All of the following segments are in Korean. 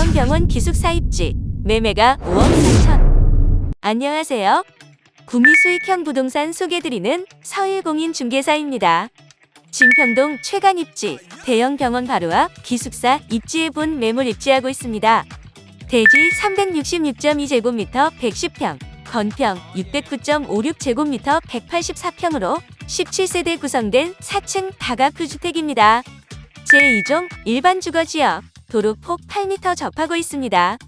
대형 병원 기숙사 입지 매매가 5억 4천. 안녕하세요. 구미 수익형 부동산 소개드리는 서일공인 중개사입니다. 진평동 최강 입지 대형 병원 바로 앞 기숙사 입지에 본 매물 입지하고 있습니다. 대지 366.2제곱미터 110평, 건평 609.56제곱미터 184평으로 17세대 구성된 4층 다가구 주택입니다. 제2종 일반 주거지역 도로 폭 8m 접하고 있습니다.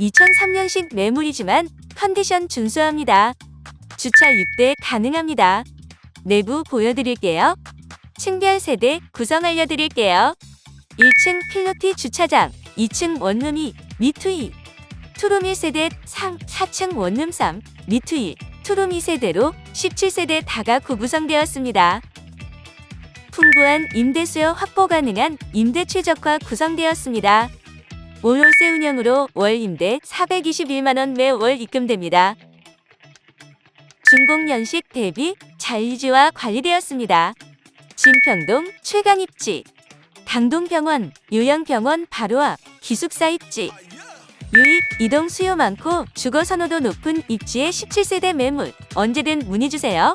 2003년식 매물이지만 컨디션 준수합니다. 주차 6대 가능합니다. 내부 보여드릴게요. 층별 세대 구성 알려드릴게요. 1층 필로티 주차장, 2층 원룸 2, 미투 2, 투룸 1세대 3, 4층 원룸 3, 미투 1, 투룸 2세대로 17세대 다가구 구성되었습니다. 풍부한 임대 수요 확보 가능한 임대 최적화 구성되었습니다. 올월세 운영으로 월 임대 421만 원 매월 입금됩니다. 준공연식 대비 잘 유지와 관리되었습니다. 진평동 최강 입지, 강동병원, 요양병원 바로 앞 기숙사 입지, 유입, 이동 수요 많고 주거 선호도 높은 입지의 17세대 매물 언제든 문의 주세요.